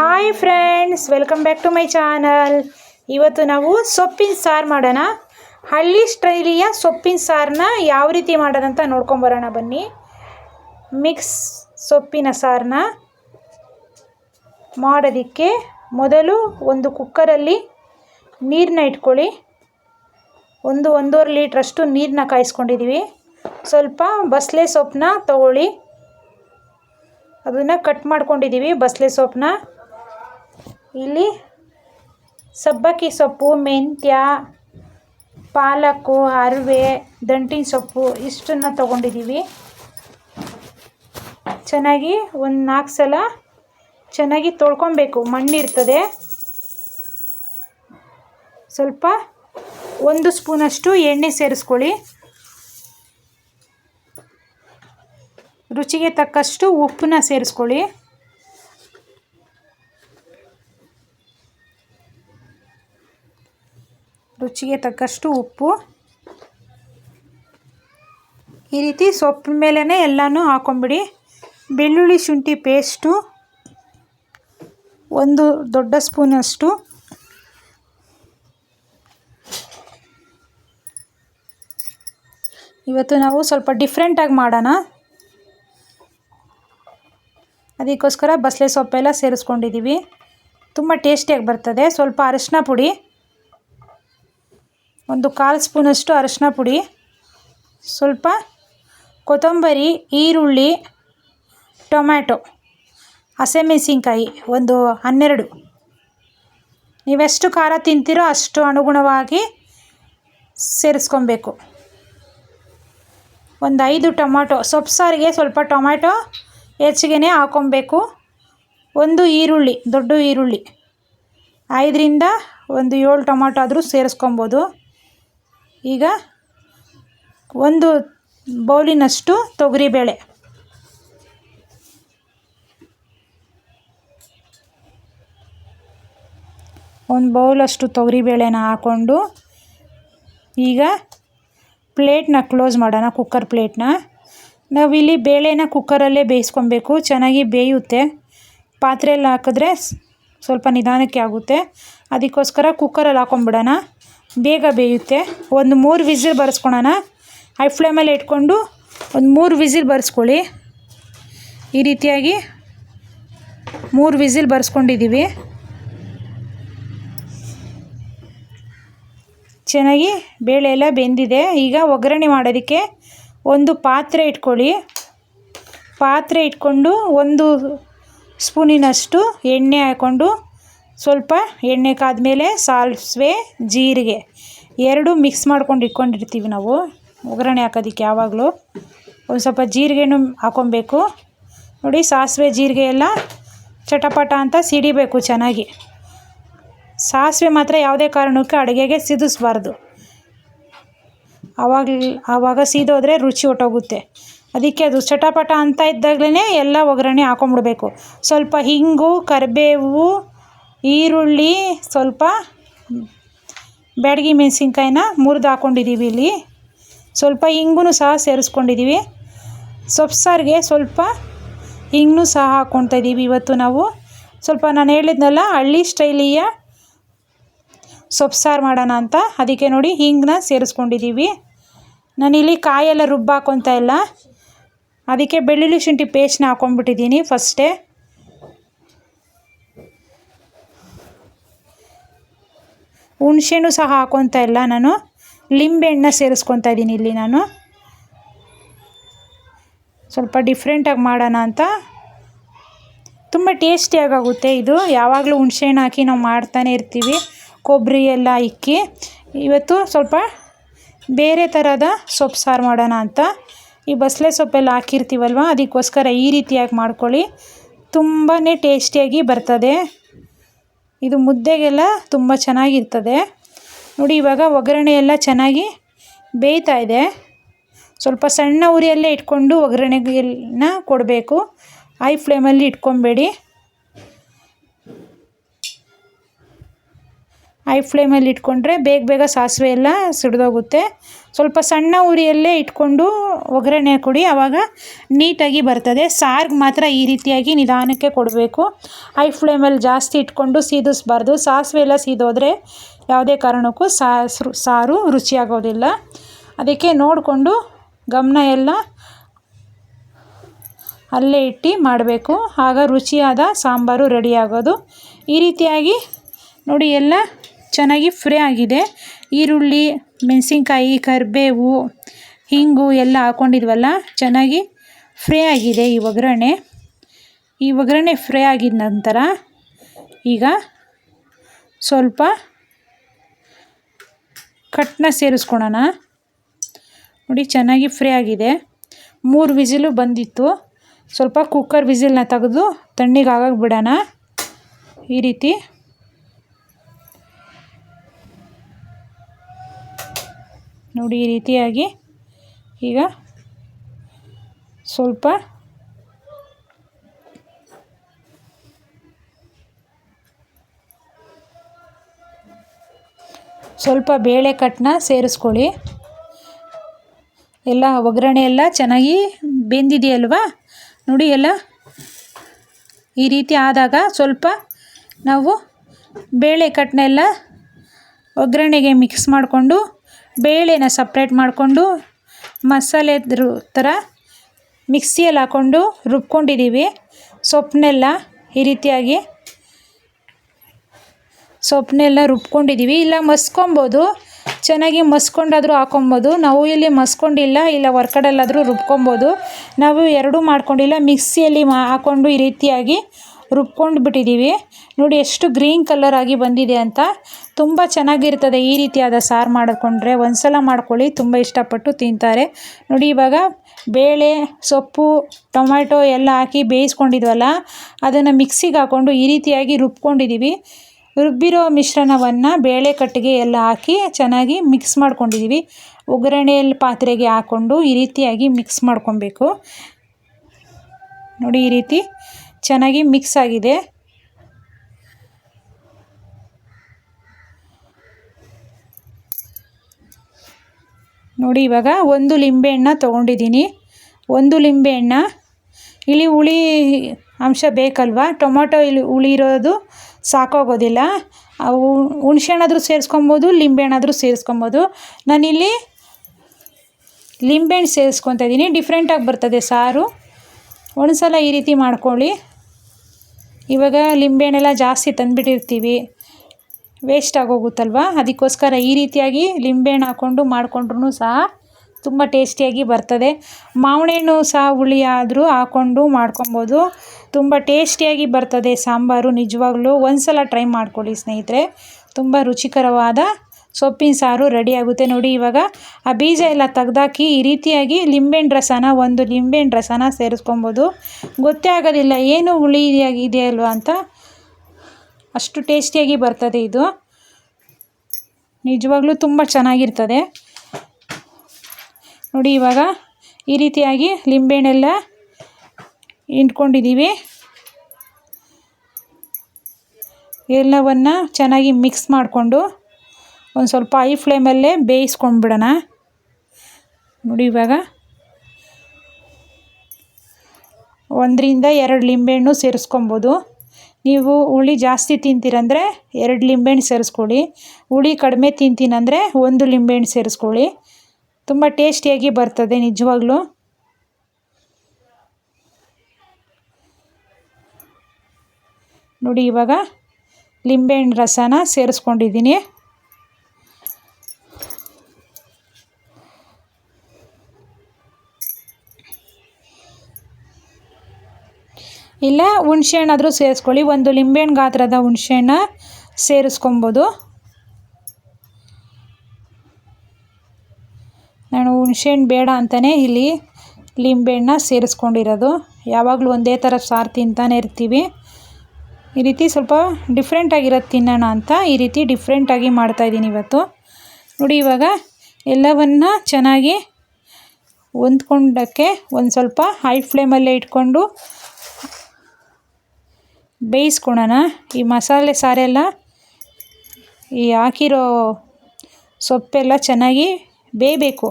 Hi friends welcome back to my channel ಇವತ್ತು ನಾವು ಸೊಪ್ಪಿನ ಸಾರು ಮಾಡೋಣ. ಹಳ್ಳಿ ಸ್ಟೈಲಿಯ ಸೊಪ್ಪಿನ ಸಾರನ್ನ ಯಾವ ರೀತಿ ಮಾಡೋದಂತ ನೋಡ್ಕೊಂಬರೋಣ ಬನ್ನಿ. ಮಿಕ್ಸ್ ಸೊಪ್ಪಿನ ಸಾರನ್ನ ಮಾಡೋದಕ್ಕೆ ಮೊದಲು ಒಂದು ಕುಕ್ಕರಲ್ಲಿ ನೀರನ್ನ ಇಟ್ಕೊಳ್ಳಿ. ಒಂದು ಒಂದೂವರೆ ಲೀಟ್ರಷ್ಟು ನೀರನ್ನ ಕಾಯಿಸ್ಕೊಂಡಿದ್ದೀವಿ ಸ್ವಲ್ಪ ಬಸಳೆ ಸೊಪ್ಪನ್ನ ತಗೊಳ್ಳಿ. ಅದನ್ನು ಕಟ್ ಮಾಡ್ಕೊಂಡಿದ್ದೀವಿ ಬಸಳೆ ಸೊಪ್ಪನ್ನ ಇಲ್ಲಿ ಸಬ್ಬಕ್ಕಿ ಸೊಪ್ಪು, ಮೆಂತ್ಯ ಪಾಲಕು ಅರಿವೆ ದಂಟಿನ ಸೊಪ್ಪು ಇಷ್ಟನ್ನು ತೊಗೊಂಡಿದ್ದೀವಿ ಚೆನ್ನಾಗಿ ಒಂದು ನಾಲ್ಕು ಸಲ ಚೆನ್ನಾಗಿ ತೊಳ್ಕೊಬೇಕು. ಮಣ್ಣಿರ್ತದೆ. ಸ್ವಲ್ಪ ಒಂದು ಸ್ಪೂನಷ್ಟು ಎಣ್ಣೆ ಸೇರಿಸ್ಕೊಳ್ಳಿ. ರುಚಿಗೆ ತಕ್ಕಷ್ಟು ಉಪ್ಪನ್ನ ಸೇರಿಸ್ಕೊಳ್ಳಿ. ರುಚಿಗೆ ತಕ್ಕಷ್ಟು ಉಪ್ಪು. ಈ ರೀತಿ ಸೊಪ್ಪಿನ ಮೇಲೇ ಎಲ್ಲನೂ ಹಾಕೊಂಬಿಡಿ. ಬೆಳ್ಳುಳ್ಳಿ ಶುಂಠಿ ಪೇಸ್ಟು. ಒಂದು ದೊಡ್ಡ ಸ್ಪೂನಷ್ಟು. ಇವತ್ತು ನಾವು ಸ್ವಲ್ಪ ಡಿಫ್ರೆಂಟಾಗಿ ಮಾಡೋಣ. ಅದಕ್ಕೋಸ್ಕರ ಬಸಳೆ ಸೊಪ್ಪೆಲ್ಲ ಸೇರಿಸ್ಕೊಂಡಿದ್ದೀವಿ ತುಂಬ ಟೇಸ್ಟಿಯಾಗಿ ಬರ್ತದೆ. ಸ್ವಲ್ಪ ಅರಶಿನ ಪುಡಿ. ಒಂದು ಕಾಲು ಸ್ಪೂನಷ್ಟು ಅರಶಿನ ಪುಡಿ, ಸ್ವಲ್ಪ ಕೊತ್ತಂಬರಿ, ಈರುಳ್ಳಿ, ಟೊಮ್ಯಾಟೊ, ಹಸಿಮೆಣಸಿನ್ಕಾಯಿ, ಒಂದು ಹನ್ನೆರಡು. ನೀವೆಷ್ಟು ಖಾರ ತಿಂತೀರೋ ಅಷ್ಟು ಅನುಗುಣವಾಗಿ ಸೇರಿಸ್ಕೊಬೇಕು. ಒಂದು ಐದು ಟೊಮಾಟೊ ಸೊಪ್ಪು ಸಾರಿಗೆ ಸ್ವಲ್ಪ ಟೊಮ್ಯಾಟೊ ಹೆಚ್ಚಿಗೆ ಹಾಕ್ಕೊಬೇಕು ಒಂದು ಈರುಳ್ಳಿ, ದೊಡ್ಡ ಈರುಳ್ಳಿ, ಐದರಿಂದ ಒಂದು ಏಳು ಟೊಮಾಟೊ ಆದರೂ ಸೇರಿಸ್ಕೊಬೋದು. ಈಗ ಒಂದು ಬೌಲಿನಷ್ಟು ತೊಗರಿಬೇಳೆ ಒಂದು ಬೌಲಷ್ಟು ತೊಗರಿಬೇಳೆನ ಹಾಕ್ಕೊಂಡು ಈಗ ಪ್ಲೇಟ್ನ ಕ್ಲೋಸ್ ಮಾಡೋಣ, ಕುಕ್ಕರ್ ಪ್ಲೇಟ್ನ. ನಾವಿಲ್ಲಿ ಬೇಳೆನ ಕುಕ್ಕರಲ್ಲೇ ಬೇಯಿಸ್ಕೊಬೇಕು, ಚೆನ್ನಾಗಿ ಬೇಯುತ್ತೆ. ಪಾತ್ರೆಯಲ್ಲಿ ಹಾಕಿದ್ರೆ ಸ್ವಲ್ಪ ನಿಧಾನಕ್ಕೆ ಆಗುತ್ತೆ. ಅದಕ್ಕೋಸ್ಕರ ಕುಕ್ಕರಲ್ಲಿ ಹಾಕೊಂಬಿಡೋಣ ಬೇಗ ಬೇಯುತ್ತೆ. ಒಂದು ಮೂರು ವಿಸಿಲ್ ಬರೆಸ್ಕೊಳೋಣ. ಹೈ ಫ್ಲೇಮಲ್ಲಿ ಇಟ್ಕೊಂಡು ಒಂದು ಮೂರು ವಿಸಿಲ್ ಬರೆಸ್ಕೊಳ್ಳಿ. ಈ ರೀತಿಯಾಗಿ ಮೂರು ವಿಸಿಲ್ ಬರೆಸ್ಕೊಂಡಿದ್ದೀವಿ. ಚೆನ್ನಾಗಿ ಬೇಳೆ ಎಲ್ಲ ಬೆಂದಿದೆ. ಈಗ ಒಗ್ಗರಣೆ ಮಾಡೋದಕ್ಕೆ ಒಂದು ಪಾತ್ರೆ ಇಟ್ಕೊಳ್ಳಿ. ಪಾತ್ರೆ ಇಟ್ಕೊಂಡು ಒಂದು ಸ್ಪೂನಿನಷ್ಟು ಎಣ್ಣೆ ಹಾಕ್ಕೊಂಡು ಸ್ವಲ್ಪ ಎಣ್ಣೆ ಕಾದ್ಮೇಲೆ ಸಾಸಿವೆ ಜೀರಿಗೆ ಎರಡು ಮಿಕ್ಸ್ ಮಾಡ್ಕೊಂಡು ಇಟ್ಕೊಂಡಿರ್ತೀವಿ ನಾವು. ಒಗ್ಗರಣೆ ಹಾಕೋದಕ್ಕೆ ಯಾವಾಗಲೂ. ಒಂದು ಸ್ವಲ್ಪ ಜೀರಿಗೆನೂ ಹಾಕೊಬೇಕು. ನೋಡಿ ಸಾಸಿವೆ, ಜೀರಿಗೆ ಎಲ್ಲ ಚಟಪಟ ಅಂತ ಸಿಡಿಬೇಕು ಚೆನ್ನಾಗಿ. ಸಾಸಿವೆ ಮಾತ್ರ ಯಾವುದೇ ಕಾರಣಕ್ಕೂ ಅಡುಗೆಗೆ ಸಿದಿಸ್ಬಾರ್ದು. ಆವಾಗ ಆವಾಗ ಸೀದೋದ್ರೆ ರುಚಿ ಹೊಟ್ಟೋಗುತ್ತೆ ಅದಕ್ಕೆ ಅದು ಚಟಪಟ ಅಂತ ಇದ್ದಾಗಲೇ ಎಲ್ಲ ಒಗ್ಗರಣೆ ಹಾಕೊಂಬಿಡ್ಬೇಕು. ಸ್ವಲ್ಪ ಹಿಂಗು, ಕರಿಬೇವು ಈರುಳ್ಳಿ ಸ್ವಲ್ಪ ಬ್ಯಾಡಗಿ ಮೆಣಸಿನ್ಕಾಯಿನ ಮುರಿದು ಹಾಕ್ಕೊಂಡಿದ್ದೀವಿ ಇಲ್ಲಿ. ಸ್ವಲ್ಪ ಹಿಂಗೂ ಸಹ ಸೇರಿಸ್ಕೊಂಡಿದ್ದೀವಿ ಸೊಪ್ಪು ಸಾರಿಗೆ ಸ್ವಲ್ಪ ಹಿಂಗೂ ಸಹ ಹಾಕ್ಕೊತಾ ಇದ್ದೀವಿ ಇವತ್ತು ನಾವು. ಸ್ವಲ್ಪ ನಾನು ಹೇಳಿದ್ನಲ್ಲ ಹಳ್ಳಿ ಸ್ಟೈಲಿಯ ಸೊಪ್ಪು ಸಾರು ಮಾಡೋಣ ಅಂತ. ಅದಕ್ಕೆ ನೋಡಿ ಹಿಂಗನ್ನ ಸೇರಿಸ್ಕೊಂಡಿದ್ದೀವಿ ನಾನಿಲ್ಲಿ ಕಾಯೆಲ್ಲ ರುಬ್ಬ ಹಾಕ್ಕೊತ ಇಲ್ಲ. ಅದಕ್ಕೆ ಬೆಳ್ಳುಳ್ಳಿ ಶುಂಠಿ ಪೇಸ್ಟ್ನ ಹಾಕ್ಕೊಂಡ್ಬಿಟ್ಟಿದ್ದೀನಿ ಫಸ್ಟೇ ಹುಣ್ಸೆನೂ ಸಹ ಹಾಕೊತ ಇಲ್ಲ ನಾನು. ಲಿಂಬೆಹಣ್ಣ ಸೇರಿಸ್ಕೊತಾ ಇದ್ದೀನಿ ಇಲ್ಲಿ ನಾನು. ಸ್ವಲ್ಪ ಡಿಫ್ರೆಂಟಾಗಿ ಮಾಡೋಣ ಅಂತ. ತುಂಬ ಟೇಸ್ಟಿಯಾಗುತ್ತೆ ಇದು. ಯಾವಾಗಲೂ ಹುಣ್ಸೆಹಣ್ಣು ಹಾಕಿ ನಾವು ಮಾಡ್ತಾನೆ ಇರ್ತೀವಿ. ಕೊಬ್ಬರಿ, ಎಲ್ಲ ಇಕ್ಕಿ. ಇವತ್ತು ಸ್ವಲ್ಪ ಬೇರೆ ಥರದ ಸೊಪ್ಪು ಸಾರು ಮಾಡೋಣ ಅಂತ. ಈ ಬಸಳೆ ಸೊಪ್ಪೆಲ್ಲ ಹಾಕಿರ್ತೀವಲ್ವ? ಅದಕ್ಕೋಸ್ಕರ ಈ ರೀತಿಯಾಗಿ ಮಾಡ್ಕೊಳ್ಳಿ. ತುಂಬಾ ಟೇಸ್ಟಿಯಾಗಿ ಬರ್ತದೆ. ಇದು ಮುದ್ದೆಗೆಲ್ಲ ತುಂಬ ಚೆನ್ನಾಗಿರ್ತದೆ. ನೋಡಿ, ಇವಾಗ ಒಗ್ಗರಣೆ ಎಲ್ಲ ಚೆನ್ನಾಗಿ ಬೇಯ್ತಾ ಇದೆ. ಸ್ವಲ್ಪ ಸಣ್ಣ ಉರಿಯಲ್ಲೇ ಇಟ್ಕೊಂಡು ಒಗ್ಗರಣೆಗೆಲ್ಲ ಕೊಡಬೇಕು. ಹೈ ಫ್ಲೇಮಲ್ಲಿ ಇಟ್ಕೊಬೇಡಿ. ಹೈ ಫ್ಲೇಮಲ್ಲಿ ಇಟ್ಕೊಂಡ್ರೆ ಬೇಗ ಬೇಗ ಸಾಸಿವೆ ಎಲ್ಲ ಸಿಡಿದೋಗುತ್ತೆ. ಸ್ವಲ್ಪ ಸಣ್ಣ ಉರಿಯಲ್ಲೇ ಇಟ್ಕೊಂಡು ಒಗ್ಗರಣೆ ಕೊಡಿ ಆವಾಗ ನೀಟಾಗಿ ಬರ್ತದೆ. ಸಾರ್ಗೆ ಮಾತ್ರ ಈ ರೀತಿಯಾಗಿ ನಿಧಾನಕ್ಕೆ ಕೊಡಬೇಕು. ಹೈ ಫ್ಲೇಮಲ್ಲಿ ಜಾಸ್ತಿ ಇಟ್ಕೊಂಡು ಸೀದಿಸ್ಬಾರ್ದು. ಸಾಸಿವೆ ಎಲ್ಲ ಸೀದೋದ್ರೆ ಯಾವುದೇ ಕಾರಣಕ್ಕೂ ಸಾರು ರುಚಿಯಾಗೋದಿಲ್ಲ. ಅದಕ್ಕೆ ನೋಡಿಕೊಂಡು ಗಮನ ಎಲ್ಲ ಅಲ್ಲೇ ಇಟ್ಟು ಮಾಡಬೇಕು. ಆಗ ರುಚಿಯಾದ ಸಾಂಬಾರು ರೆಡಿಯಾಗೋದು ಈ ರೀತಿಯಾಗಿ ನೋಡಿ, ಎಲ್ಲ ಚೆನ್ನಾಗಿ ಫ್ರೈ ಆಗಿದೆ. ಈರುಳ್ಳಿ, ಮೆಣಸಿನ್ಕಾಯಿ, ಕರಿಬೇವು ಹಿಂಗು ಎಲ್ಲ ಹಾಕ್ಕೊಂಡಿದ್ವಲ್ಲ ಚೆನ್ನಾಗಿ ಫ್ರೈ ಆಗಿದೆ ಈ ಒಗ್ಗರಣೆ. ಈ ಒಗ್ಗರಣೆ ಫ್ರೈ ಆಗಿದ ನಂತರ ಈಗ ಸ್ವಲ್ಪ ಕಟ್ನ ಸೇರಿಸ್ಕೊಳೋಣ. ನೋಡಿ, ಚೆನ್ನಾಗಿ ಫ್ರೈ ಆಗಿದೆ. ಮೂರು ವಿಸಿಲು ಬಂದಿತ್ತು. ಸ್ವಲ್ಪ ಕುಕ್ಕರ್ ವಿಸಿಲ್ನ ತೆಗೆದು ತಣ್ಣಿಗೆ ಆಗಕ್ಕೆ ಬಿಡೋಣ. ಈ ರೀತಿ. ನೋಡಿ, ಈ ರೀತಿಯಾಗಿ ಈಗ ಸ್ವಲ್ಪ ಸ್ವಲ್ಪ ಬೇಳೆ ಕಟ್ನ ಸೇರಿಸ್ಕೊಳ್ಳಿ. ಎಲ್ಲ ಒಗ್ಗರಣೆ ಎಲ್ಲ ಚೆನ್ನಾಗಿ ಬೆಂದಿದೆಯಲ್ವಾ? ನೋಡಿ ಎಲ್ಲ ಈ ರೀತಿ ಆದಾಗ ಸ್ವಲ್ಪ ನಾವು ಬೇಳೆ ಕಟ್ನೆಲ್ಲ ಒಗ್ಗರಣೆಗೆ ಮಿಕ್ಸ್ ಮಾಡಿಕೊಂಡು, ಬೇಳೆನ ಸಪ್ರೇಟ್ ಮಾಡಿಕೊಂಡು ಮಸಾಲೆ ಥರ ಮಿಕ್ಸಿಯಲ್ಲಿ ಹಾಕ್ಕೊಂಡು ರುಬ್ಕೊಂಡಿದ್ದೀವಿ. ಸೊಪ್ಪನ್ನೆಲ್ಲ ಈ ರೀತಿಯಾಗಿ ಸೊಪ್ಪನ್ನೆಲ್ಲ ರುಬ್ಕೊಂಡಿದ್ದೀವಿ. ಇಲ್ಲ, ಮಸ್ಕೊಬೋದು. ಚೆನ್ನಾಗಿ ಮಸ್ಕೊಂಡಾದರೂ ಹಾಕೊಬೋದು. ನಾವು ಇಲ್ಲಿ ಮಸ್ಕೊಂಡಿಲ್ಲ, ಇಲ್ಲ ಹೊರ್ಗಡೆಲ್ಲಾದರೂ ರುಬ್ಕೊಬೋದು. ನಾವು ಎರಡೂ ಮಾಡ್ಕೊಂಡಿಲ್ಲ. ಮಿಕ್ಸಿಯಲ್ಲಿ ಮಾ ಹಾಕ್ಕೊಂಡು ಈ ರೀತಿಯಾಗಿ ರುಬ್ಕೊಂಡು ಬಿಟ್ಟಿದ್ದೀವಿ ನೋಡಿ ಎಷ್ಟು ಗ್ರೀನ್ ಕಲರ್ ಆಗಿ ಬಂದಿದೆ ಅಂತ. ತುಂಬ ಚೆನ್ನಾಗಿರ್ತದೆ ಈ ರೀತಿಯಾದ ಸಾರು ಮಾಡಿಕೊಂಡ್ರೆ. ಒಂದು ಸಲ ಮಾಡ್ಕೊಳ್ಳಿ, ತುಂಬ ಇಷ್ಟಪಟ್ಟು ತಿಂತಾರೆ. ನೋಡಿ ಇವಾಗ ಬೇಳೆ, ಸೊಪ್ಪು, ಟೊಮ್ಯಾಟೊ ಎಲ್ಲ ಹಾಕಿ ಬೇಯಿಸ್ಕೊಂಡಿದ್ವಲ್ಲ, ಅದನ್ನು ಮಿಕ್ಸಿಗೆ ಹಾಕ್ಕೊಂಡು ಈ ರೀತಿಯಾಗಿ ರುಬ್ಕೊಂಡಿದ್ದೀವಿ ರುಬ್ಬಿರೋ ಮಿಶ್ರಣವನ್ನು ಬೇಳೆ ಕಟ್ಟಿಗೆ ಎಲ್ಲ ಹಾಕಿ ಚೆನ್ನಾಗಿ ಮಿಕ್ಸ್ ಮಾಡ್ಕೊಂಡಿದ್ದೀವಿ ಒಗ್ಗರಣೆಯಲ್ಲಿ ಪಾತ್ರೆಗೆ ಹಾಕ್ಕೊಂಡು ಈ ರೀತಿಯಾಗಿ ಮಿಕ್ಸ್ ಮಾಡ್ಕೊಬೇಕು. ನೋಡಿ ಈ ರೀತಿ ಚೆನ್ನಾಗಿ ಮಿಕ್ಸ್ ಆಗಿದೆ. ನೋಡಿ ಇವಾಗ ಒಂದು ಲಿಂಬೆಹಣ್ಣ ತೊಗೊಂಡಿದ್ದೀನಿ. ಒಂದು ಲಿಂಬೆಹಣ್ಣ ಇಲ್ಲಿ ಹುಳಿ ಅಂಶ ಬೇಕಲ್ವಾ? ಟೊಮೊಟೊ ಇಲ್ಲಿ ಹುಳಿ ಇರೋದು ಸಾಕಾಗೋದಿಲ್ಲ. ಅವು ಹುಣ್ಸೆಹಣ್ಣಾದರೂ ಸೇರಿಸ್ಕೊಬೋದು ಲಿಂಬೆಹಣ್ಣಾದರೂ ಸೇರಿಸ್ಕೊಬೋದು. ನಾನಿಲ್ಲಿ ಲಿಂಬೆಹಣ್ಣು ಸೇರಿಸ್ಕೊತಾ ಇದ್ದೀನಿ. ಡಿಫ್ರೆಂಟಾಗಿ ಬರ್ತದೆ ಸಾರು. ಒಂದು ಸಲ ಈ ರೀತಿ ಮಾಡ್ಕೊಳ್ಳಿ. ಇವಾಗ ಲಿಂಬೆಹಣ್ಣೆಲ್ಲ ಜಾಸ್ತಿ ತಂದುಬಿಟ್ಟಿರ್ತೀವಿ. ವೇಸ್ಟ್ ಆಗೋಗುತ್ತಲ್ವ? ಅದಕ್ಕೋಸ್ಕರ ಈ ರೀತಿಯಾಗಿ ಲಿಂಬೆಹಣ್ಣು ಹಾಕ್ಕೊಂಡು ಮಾಡಿಕೊಂಡ್ರೂ ಸಹ ತುಂಬ ಟೇಸ್ಟಿಯಾಗಿ ಬರ್ತದೆ. ಮಾವಿನ ಹಣ್ಣು ಸಹ ಹುಳಿ ಆದರೂ ಹಾಕ್ಕೊಂಡು ಮಾಡ್ಕೊಬೋದು. ತುಂಬ ಟೇಸ್ಟಿಯಾಗಿ ಬರ್ತದೆ ಸಾಂಬಾರು, ನಿಜವಾಗ್ಲೂ ಒಂದು ಸಲ ಟ್ರೈ ಮಾಡ್ಕೊಳ್ಳಿ ಸ್ನೇಹಿತರೆ. ತುಂಬ ರುಚಿಕರವಾದ ಸೊಪ್ಪಿನ ಸಾರು ರೆಡಿ ಆಗುತ್ತೆ ನೋಡಿ ಇವಾಗ. ಆ ಬೀಜ ಎಲ್ಲ ತೆಗ್ದಾಕಿ ಈ ರೀತಿಯಾಗಿ ಲಿಂಬೆಹಣ್ಣು ರಸನ, ಒಂದು ಲಿಂಬೆಹಣ್ಣು ರಸನ ಸೇರಿಸ್ಕೊಬೋದು. ಗೊತ್ತೇ ಆಗೋದಿಲ್ಲ, ಏನು ಹುಳಿ ಅಲ್ವಾ ಅಂತ. ಅಷ್ಟು ಟೇಸ್ಟಿಯಾಗಿ ಬರ್ತದೆ ಇದು. ನಿಜವಾಗ್ಲೂ ತುಂಬ ಚೆನ್ನಾಗಿರ್ತದೆ. ನೋಡಿ ಇವಾಗ ಈ ರೀತಿಯಾಗಿ ಲಿಂಬೆಹಣ್ಣೆಲ್ಲ ಇಟ್ಕೊಂಡಿದ್ದೀವಿ ಎಲ್ಲವನ್ನು ಚೆನ್ನಾಗಿ ಮಿಕ್ಸ್ ಮಾಡಿಕೊಂಡು ಒಂದು ಸ್ವಲ್ಪ ಐ ಫ್ಲೇಮಲ್ಲೇ ಬೇಯಿಸ್ಕೊಂಡ್ಬಿಡೋಣ. ನೋಡಿ ಇವಾಗ. ಒಂದರಿಂದ ಎರಡು ಲಿಂಬೆಹಣ್ಣು ಸೇರಿಸ್ಕೊಬೋದು. ನೀವು ಹುಳಿ ಜಾಸ್ತಿ ತಿಂತೀರಂದರೆ ಎರಡು ಲಿಂಬೆಹಣ್ಣು ಸೇರಿಸ್ಕೊಳ್ಳಿ. ಹುಳಿ ಕಡಿಮೆ ತಿಂತೀನಂದರೆ ಒಂದು ಲಿಂಬೆಹಣ್ಣು ಸೇರಿಸ್ಕೊಳ್ಳಿ. ತುಂಬ ಟೇಸ್ಟಿಯಾಗಿ ಬರ್ತದೆ ನಿಜವಾಗ್ಲೂ. ನೋಡಿ ಇವಾಗ ಲಿಂಬೆಹಣ್ಣು ರಸನ ಸೇರಿಸ್ಕೊಂಡಿದ್ದೀನಿ. ಇಲ್ಲ ಹುಣ್ಸೆಹಣ್ಣಾದರೂ ಸೇರಿಸ್ಕೊಳ್ಳಿ. ಒಂದು ಲಿಂಬೆಹಣ್ಣು ಗಾತ್ರದ ಹುಣ್ಸೆಹಣ್ಣ ಸೇರಿಸ್ಕೊಬೋದು. ನಾನು ಹುಣ್ಸೆಹಣ್ಣು ಬೇಡ ಅಂತಲೇ ಇಲ್ಲಿ ಲಿಂಬೆಹಣ್ಣ ಸೇರಿಸ್ಕೊಂಡಿರೋದು. ಯಾವಾಗಲೂ ಒಂದೇ ಥರ ಸಾರು ತಿಂತಾನೆ ಇರ್ತೀವಿ. ಈ ರೀತಿ ಸ್ವಲ್ಪ ಡಿಫ್ರೆಂಟಾಗಿರೋದು ತಿನ್ನೋಣ ಅಂತ ಈ ರೀತಿ ಡಿಫ್ರೆಂಟಾಗಿ ಮಾಡ್ತಾಯಿದ್ದೀನಿ ಇವತ್ತು. ನೋಡಿ ಇವಾಗ ಎಲ್ಲವನ್ನು ಚೆನ್ನಾಗಿ ಹೊಂದ್ಕೊಂಡಕ್ಕೆ ಒಂದು ಸ್ವಲ್ಪ ಹೈ ಫ್ಲೇಮಲ್ಲೇ ಇಟ್ಕೊಂಡು ಬೇಯಿಸ್ಕೊಳೋಣ. ಈ ಮಸಾಲೆ ಸಾರೆಲ್ಲ ಈ ಹಾಕಿರೋ ಸೊಪ್ಪೆಲ್ಲ ಚೆನ್ನಾಗಿ ಬೇಯಬೇಕು.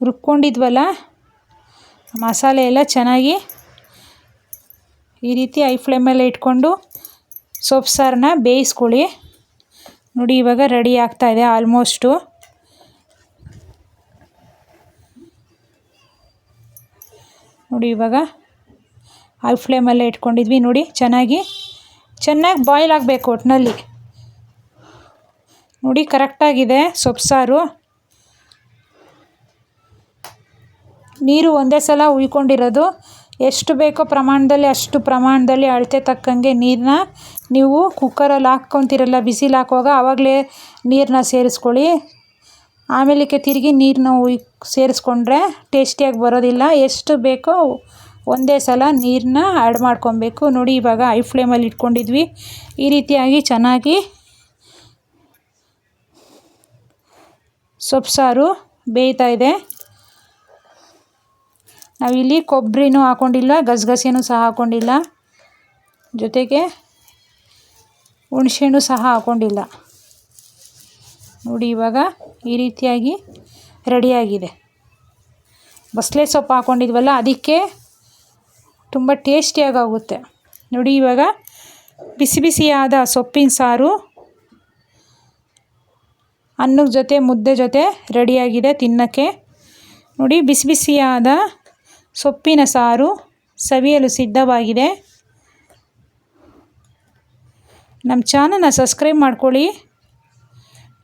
ರುಬ್ಕೊಂಡಿದ್ವಲ್ಲ, ಮಸಾಲೆ ಎಲ್ಲ ಚೆನ್ನಾಗಿ ಈ ರೀತಿ ಐ ಫ್ಲೇಮಲ್ಲೇ ಇಟ್ಕೊಂಡು ಸೊಪ್ಪು ಸಾರನ್ನ ಬೇಯಿಸ್ಕೊಳ್ಳಿ. ನೋಡಿ, ಇವಾಗ ರೆಡಿ ಆಗ್ತಾ ಇದೆ ಆಲ್ಮೋಸ್ಟು. ನೋಡಿ, ಇವಾಗ ಐ ಫ್ಲೇಮಲ್ಲೇ ಇಟ್ಕೊಂಡಿದ್ವಿ. ನೋಡಿ, ಚೆನ್ನಾಗಿ ಚೆನ್ನಾಗಿ ಬಾಯ್ಲ್ ಆಗಬೇಕು ಒಟ್ಟಿನಲ್ಲಿ ನೋಡಿ ಕರೆಕ್ಟಾಗಿದೆ ಸೊಪ್ಪು ಸಾರು. ನೀರು ಒಂದೇ ಸಲ ಉಯ್ಕೊಂಡಿರೋದು. ಎಷ್ಟು ಬೇಕೋ ಪ್ರಮಾಣದಲ್ಲಿ, ಅಷ್ಟು ಪ್ರಮಾಣದಲ್ಲಿ ಅಳತೆ ತಕ್ಕಂಗೆ ನೀರನ್ನ ನೀವು ಕುಕ್ಕರಲ್ಲಿ ಹಾಕ್ಕೊತಿರಲ್ಲ, ಬಿಸಿಲು ಹಾಕುವಾಗ ಆವಾಗಲೇ ನೀರನ್ನ ಸೇರಿಸ್ಕೊಳ್ಳಿ. ಆಮೇಲೆ ತಿರುಗಿ ನೀರನ್ನ ಉಯ್, ಸೇರಿಸ್ಕೊಂಡ್ರೆ ಟೇಸ್ಟಿಯಾಗಿ ಬರೋದಿಲ್ಲ. ಎಷ್ಟು ಬೇಕೋ ಒಂದೇ ಸಲ ನೀರನ್ನ ಆ್ಯಡ್ ಮಾಡ್ಕೊಬೇಕು. ನೋಡಿ, ಇವಾಗ ಐ ಫ್ಲೇಮಲ್ಲಿ ಇಟ್ಕೊಂಡಿದ್ವಿ. ಈ ರೀತಿಯಾಗಿ ಚೆನ್ನಾಗಿ ಸೊಪ್ಪು ಸಾರು ಬೇಯ್ತಾ ಇದೆ. ನಾವಿಲ್ಲಿ ಕೊಬ್ಬರಿನೂ ಹಾಕ್ಕೊಂಡಿಲ್ಲ ಗಸಗಸೆನೂ ಸಹ ಹಾಕ್ಕೊಂಡಿಲ್ಲ ಜೊತೆಗೆ ಹುಣಸೆಹಣ್ಣು ಸಹ ಹಾಕ್ಕೊಂಡಿಲ್ಲ ನೋಡಿ, ಇವಾಗ ಈ ರೀತಿಯಾಗಿ ರೆಡಿಯಾಗಿದೆ ಬಸಳೆ ಸೊಪ್ಪು ಹಾಕ್ಕೊಂಡಿದ್ವಲ್ಲ ಅದಕ್ಕೆ ತುಂಬ ಟೇಸ್ಟಿಯಾಗಿ ಆಗುತ್ತೆ ನೋಡಿ ಇವಾಗ ಬಿಸಿ ಬಿಸಿಯಾದ ಸೊಪ್ಪಿನ ಸಾರು, ಅನ್ನದ ಜೊತೆ ಮುದ್ದೆ ಜೊತೆ ರೆಡಿಯಾಗಿದೆ ತಿನ್ನೋಕ್ಕೆ. ನೋಡಿ ಬಿಸಿ ಬಿಸಿಯಾದ ಸೊಪ್ಪಿನ ಸಾರು ಸವಿಯಲು ಸಿದ್ಧವಾಗಿದೆ. ನಮ್ಮ ಚಾನಲ್ನ ಸಬ್ಸ್ಕ್ರೈಬ್ ಮಾಡ್ಕೊಳ್ಳಿ.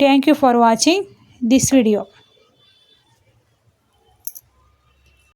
Thank you for watching this video